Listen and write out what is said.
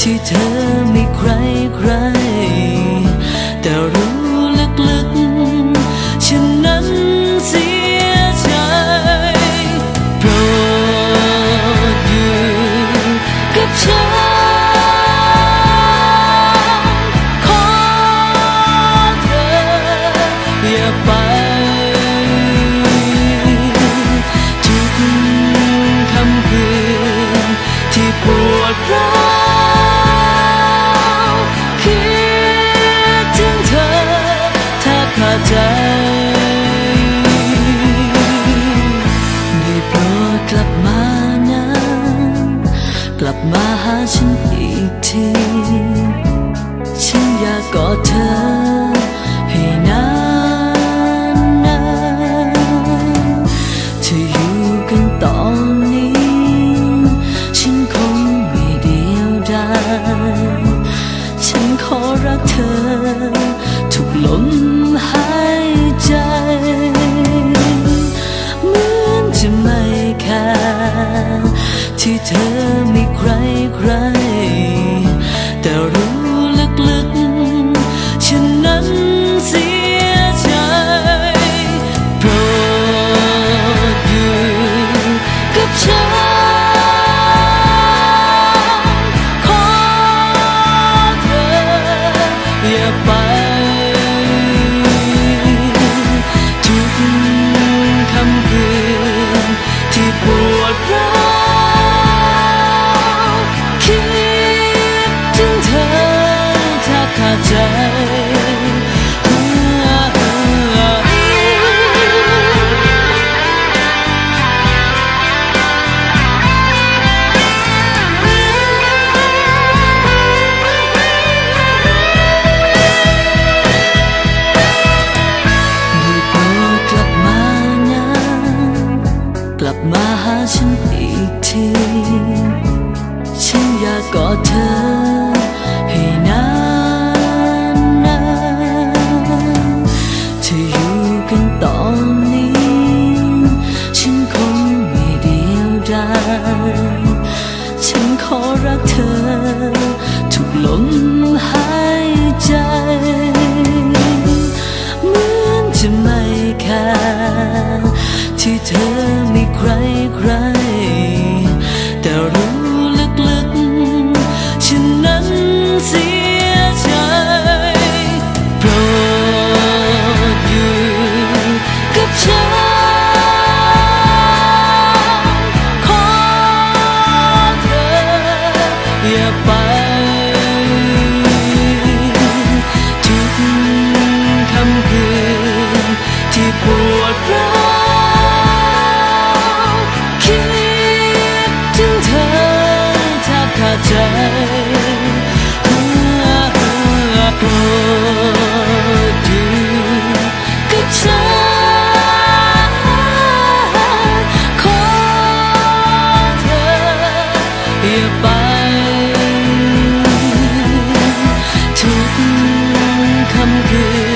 ที่เธอไม่ใครใครแต่รู้ มาหาฉันอีกที ฉันอยากกอดเธอ เธอไม่ใครใคร กอดเธอให้นานนานเธออยู่กันตอนนี้ ฉันคงไม่เดียวดายฉันขอรักเธอ ทุกลมหายใจเหมือนจะไม่แค่าที่เธอมีใครใครแต่ ไป ทุกคำคืน